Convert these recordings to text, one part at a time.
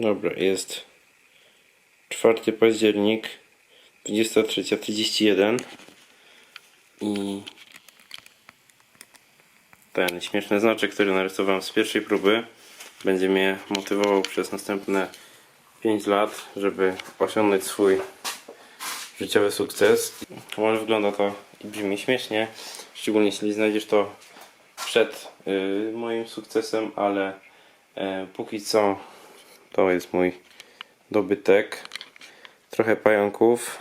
Dobra, jest 4 październik 23.31 i ten śmieszny znaczek, który narysowałem z pierwszej próby będzie mnie motywował przez następne 5 lat, żeby osiągnąć swój życiowy sukces. Może wygląda to i brzmi śmiesznie, szczególnie jeśli znajdziesz to przed y, moim sukcesem, ale e, póki co to jest mój dobytek. Trochę pająków,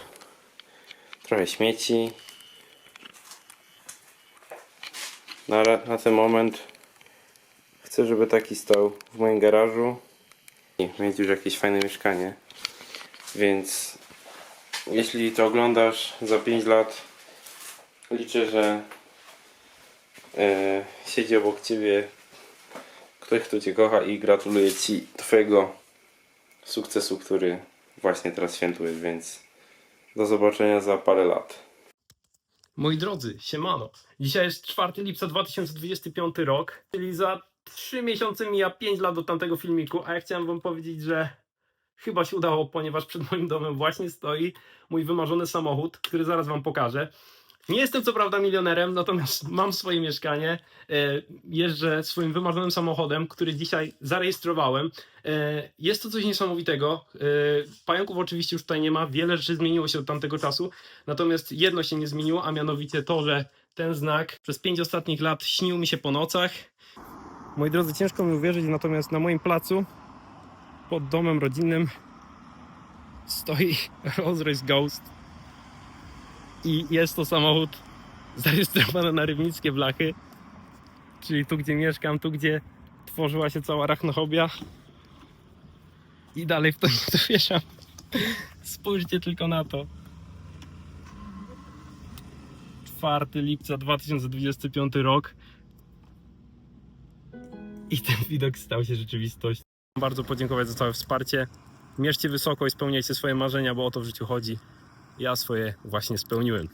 trochę śmieci. Na, na ten moment chcę, żeby taki stał w moim garażu i mieć już jakieś fajne mieszkanie. Więc jeśli to oglądasz za 5 lat, liczę, że e, siedzi obok ciebie ktoś, kto cię kocha i gratuluję ci twojego sukcesu, który właśnie teraz świętujesz, więc do zobaczenia za parę lat. Moi drodzy, siemano. Dzisiaj jest 4 lipca 2025 rok, czyli za 3 miesiące mija 5 lat do tamtego filmiku, a ja chciałem wam powiedzieć, że chyba się udało, ponieważ przed moim domem właśnie stoi mój wymarzony samochód, który zaraz wam pokażę. Nie jestem co prawda milionerem, natomiast mam swoje mieszkanie. E, Jeżdżę swoim wymarzonym samochodem, który dzisiaj zarejestrowałem. E, Jest to coś niesamowitego. E, Pająków oczywiście już tutaj nie ma, wiele rzeczy zmieniło się od tamtego czasu. Natomiast jedno się nie zmieniło, a mianowicie to, że ten znak przez pięć ostatnich lat śnił mi się po nocach. Moi drodzy, ciężko mi uwierzyć, natomiast na moim placu pod domem rodzinnym stoi Rolls Royce Ghost i jest to samochód zarejestrowany na rybnickie blachy, czyli tu, gdzie mieszkam, tu, gdzie tworzyła się cała arachnohobia i dalej w to nie dowierzam. Spójrzcie tylko na to. 4 lipca 2025 rok. I ten widok stał się rzeczywistością. Bardzo podziękować za całe wsparcie. Mierzcie wysoko i spełniajcie swoje marzenia, bo o to w życiu chodzi. Ja swoje właśnie spełniłem.